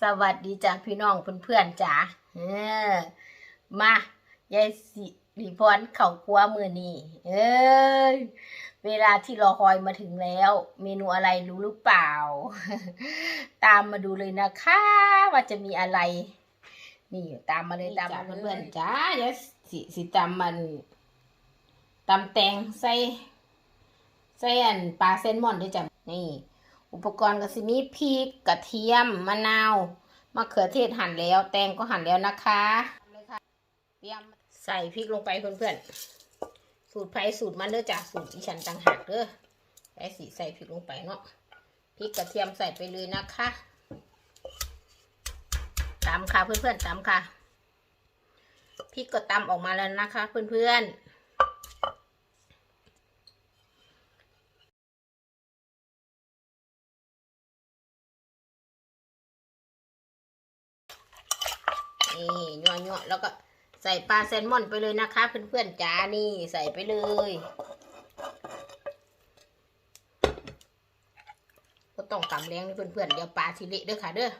สวัสดีจ้าพี่น้องเพื่อนๆจ้าเออมายายสิริพรเข่าครัวมือนี่เอยเวลาที่รอคอยมาถึงแล้ว เมนูอะไรรู้หรือเปล่า ตามมาดูเลยนะคะ ว่าจะมีอะไร นี่ตามมาเลยตามมาเพื่อนๆจ้ายายสิสิตำมันตำแตงใส่ใส่อันปลาเซนมอนด้วยจ้ะนี่ อุปกรณ์ก็สิมีพริกกระเทียมมะนาวมะเขือเทศหั่นแล้ว แตงก็หั่นแล้วนะคะเตรียมใส่พริกลงไปเพื่อนๆสูตรไผ่สูตรมันเด้อจ้ะสูตรอีฉันต่างหากเด้อใส่สีใส่พริกลงไปเนาะพริกกระเทียมใส่ไปเลยนะคะตำค่ะเพื่อนๆตำค่ะพริกก็ตำออกมาแล้วนะคะ เพื่อนๆ นี่ยัวยัวแล้วก็ใส่ปลาแซลมอนไปเลยนะคะ เพื่อนๆจ้านี่ใส่ไปเลยก็ต้องตำแรงนี่เพื่อนๆเดี๋ยวปลาทีเละเด้อค่ะเด้อ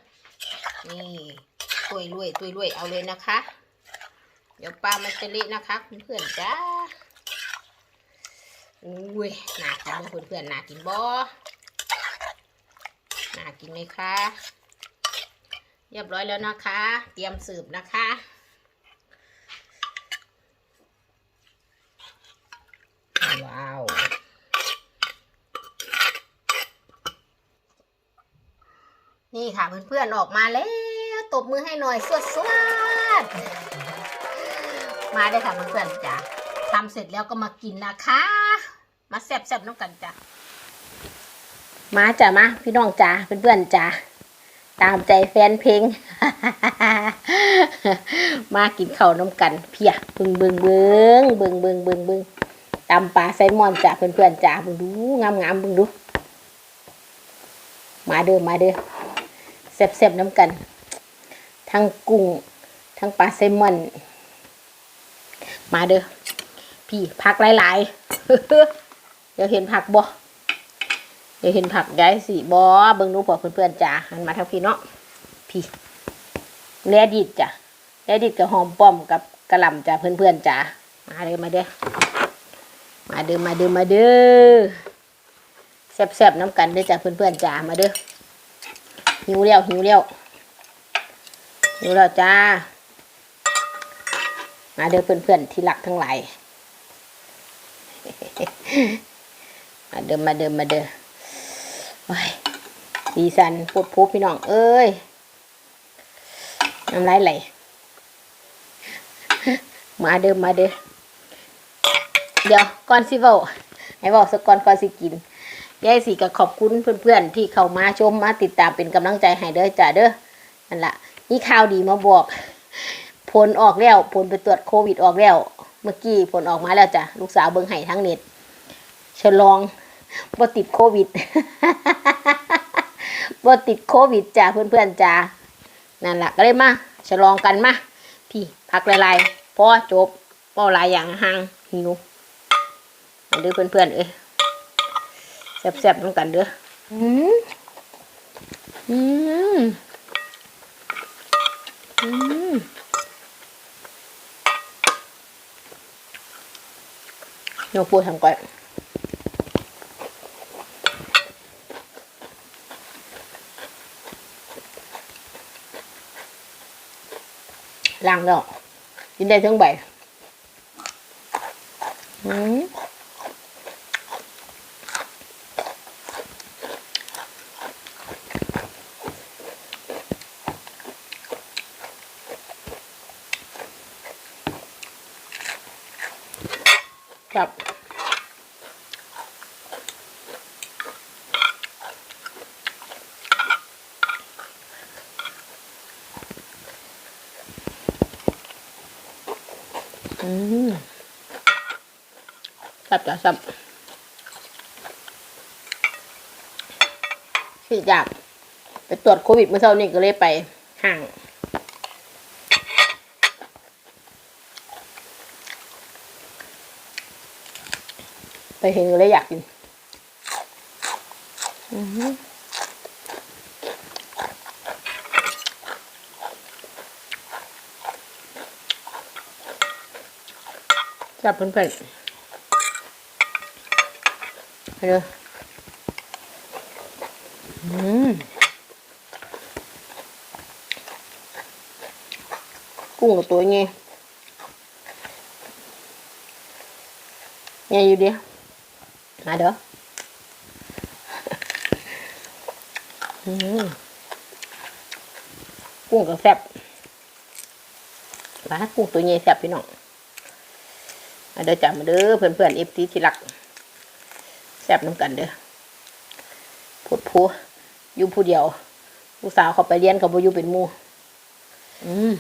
นี่ตุยลุยตุยลุยเอาเลยนะคะ เดี๋ยวปลามันจะเละนะคะเพื่อนๆจ้าอุ้ยน่ากินไหมเพื่อนๆน่ากินบ่น่ากินไหมคะ เรียบร้อยแล้วนะคะ เตรียมสืบนะคะ ว้าว นี่ค่ะเพื่อนๆออกมาแล้ว ตบมือให้หน่อยสวดสวดมาได้ค่ะเพื่อนๆจ้ะทำเสร็จแล้วก็มากินนะคะ มาแซ่บๆน้องกันจ้ะมาจ้ะมาพี่น้องจ้ะเพื่อนๆจ้ะ ตามใจแฟนเพลง มากินข้าวน้ำกัน เพียบึงบึงบึงบึงบึงบึงบึงตำปลาไซมอนจ้ะเพื่อนๆจ้ะบึงดูงามงามๆบึงดู มาเด้อมาเด้อแซ่บๆน้ำกัน ทั้งกุ้ง ทั้งปลาไซมอน มาเด้อพี่ผักหลายๆ เดี๋ยวเห็นผักบ่ เดี๋ยวเห็นผักย้ายสีบอเบิ่งดูพอเพื่อนๆจ้าหันมาทางพี่เนาะพี่แลดิดจ้ะแลดิดกับหอมป้อมกับกระลำจ้ะเพื่อนๆจ้ามาเด้อมาเด้อมาเด้อมาเด้อมาเด้อแซ่บๆน้ำกันเด้อจ้ะเพื่อนๆจ้ามาเด้อหิวแล้วหิวแล้วหิวแล้วจ้ามาเด้อเพื่อนๆที่รักทั้งหลายมาเด้อมาเด้อมาเด้อ สีสันพูดพูพี่น้อง เอ้ยน้ำลายไหลมาเดิมมาเด้อเดี๋ยวก่อนสิเว้าให้บอกสักก่อนก่อนสิกินยายสีก็ขอบคุณเพื่อนๆ ที่เข้ามาชมมาติดตามเป็นกำลังใจให้เด้อจ้าเด้อนั่นละนี่ข่าวดีมาบอก ผลออกแล้ว ผลไปตรวจโควิดออกแล้ว เมื่อกี้ผลออกมาแล้วจ้ะลูกสาวเบิ่งไห้ทั้งเน็ตฉลอง บ่ติดโควิดบ่ติดโควิดจ้าเพื่อนๆจ้านั่นแหละก็เลยมาฉลองกันมาพี่พักหลายๆพอจบพอหลายอย่างห่างหิวมาเด้อเพื่อนๆเอ้ยแซ่บๆน้ำกันเด้ออืมอืมอืมโยพูดทำก่อน ล้างแล้วกินได้ทั้งใบอืมครับ อืมสับจ้ะสับฉีดยาไปตรวจโควิดเมื่อเช้านี้ก็เลยไปห่างไปเห็นก็เลยอยากกิน อือ จับเพื่อนๆไปเลยอืมกุ้งกับตัวไงไงอยู่ดีมาเด้อกุ้งกับแซ่บมากุ้งตัวใหญ่แซ่บพี่น้อง เด้อจ้ามาเด้อเพื่อนเพื่อนเอฟซีที่รักแซ่บน้ำกันเด้อพูดพูอยู่ผู้เดียวลูกสาวเขาไปเรียนเขาบ่อยู่เป็นมูอืม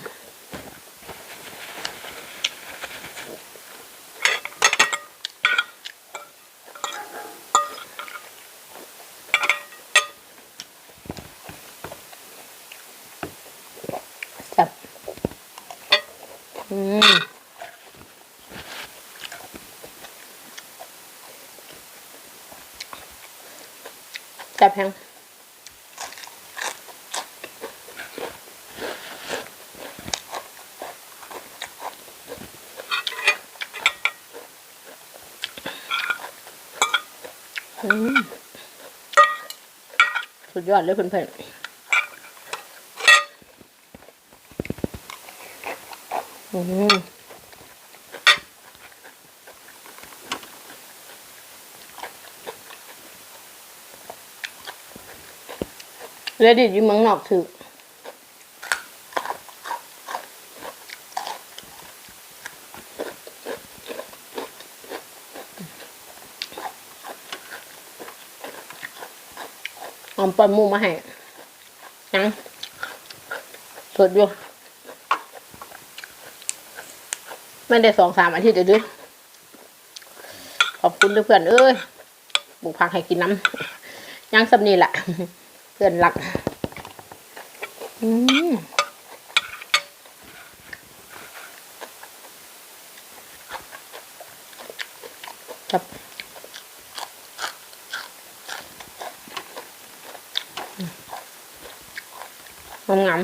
บแฮงสุดยอดเลยเพื่อนๆอืม เรดิตอยู่เมืองนอกถืออมปลาหมูมาให้ยังสดอยู่ ไม่ได้สองสามอาทิตย์เดี๋ยวดูขอบคุณเพื่อนเอ้ย บุกพักให้กินน้ำยังสำนีแหละ เพื่อนรัก อืมครับงามงาม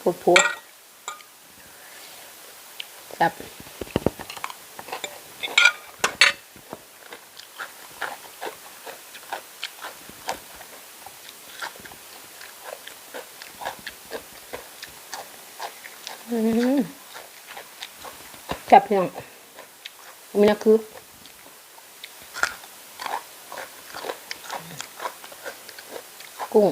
พูดพูดครับ อืมจั บพี่น้องมันนะคือกุ้ง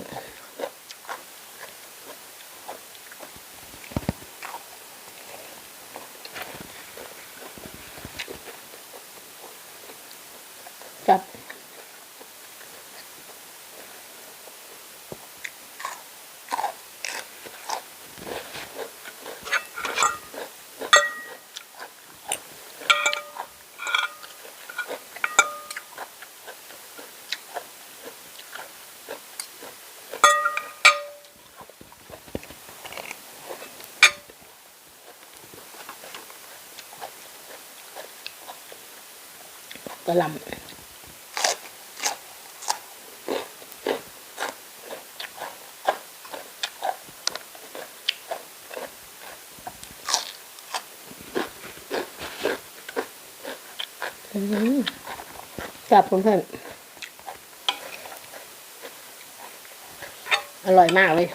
ระลำจับเพื่อนๆอร่อยมากเลย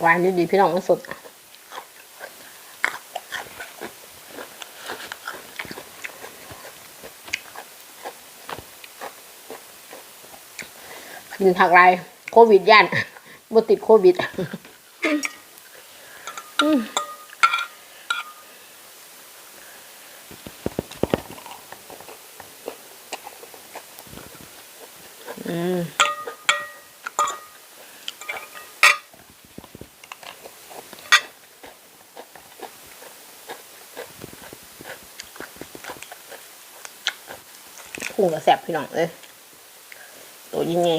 หวานดีๆพี่น้องมันสดกินผักไรโควิดย่านบ่ติดโควิดอืมอืม กุ้งกับแซบพี่น้องเอ้ยตัวยังไง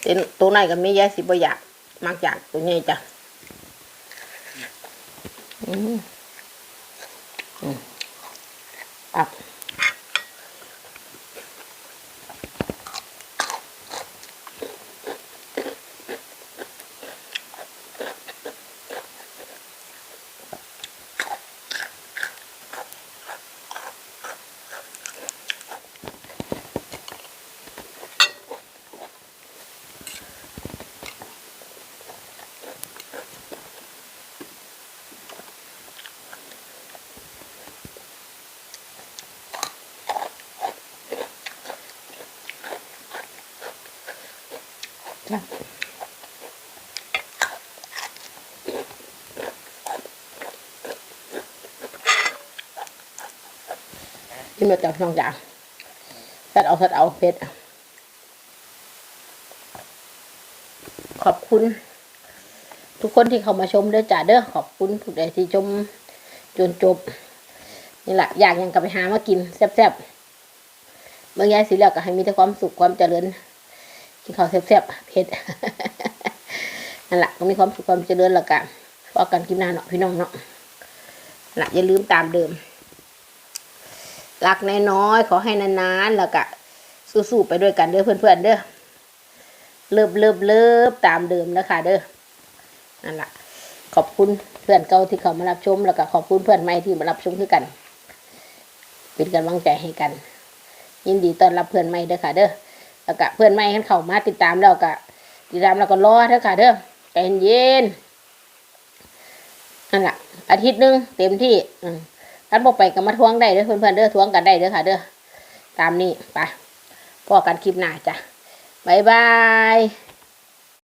เต็นตัวไหนก็ไม่แย่สิบอยากมักอยากตัวนี้จ้ะอืมอืมอับ นี่มาจากช่องจางสัดเอาสัดเอาเพชรขอบคุณ ทุกคนที่เข้ามาชมเด้อจ้าเด้อขอบคุณทุกใดที่ชมจนจบนี่แหละอยากยังกลับไปหามากินแซ่บๆเมื่อยายสิแล้วก็ให้มีแต่ความสุขความเจริญกินข้าวแซ่บๆเผ็ดนั่นแหละก็มีความสุขความเจริญแล้วกันพอกันกินน้าเนาะพี่น้องเนาะนั่นแหละอย่าลืมตามเดิม รักน้อยๆขอให้นานๆแล้วก็สู้ๆไปด้วยกันเด้อเพื่อนๆเด้อเลิบเลิบเลิบตามเดิมแล้วค่ะเด้อนั่นแหละขอบคุณเพื่อนเก่าที่เขามารับชม แล้วก็ขอบคุณเพื่อนใหม่ที่มารับชมคือกัน เป็นกำลังใจให้กัน ยินดีต้อนรับเพื่อนใหม่เด้อค่ะ เด้อแล้วก็เพื่อนใหม่ขันเข้ามาติดตามแล้วก็ติดตามแล้วก็รอเถอะค่ะ เด้อใจเย็นนั่นแหละอาทิตย์หนึงเต็มที่อืม ท่านบอกไปก็มาทวงได้เด้อเพื่อนๆเด้อทวงกันได้เด้อค่ะ เด้อตามนี้ไปพอกันคลิปหน้าจ้ะบายบาย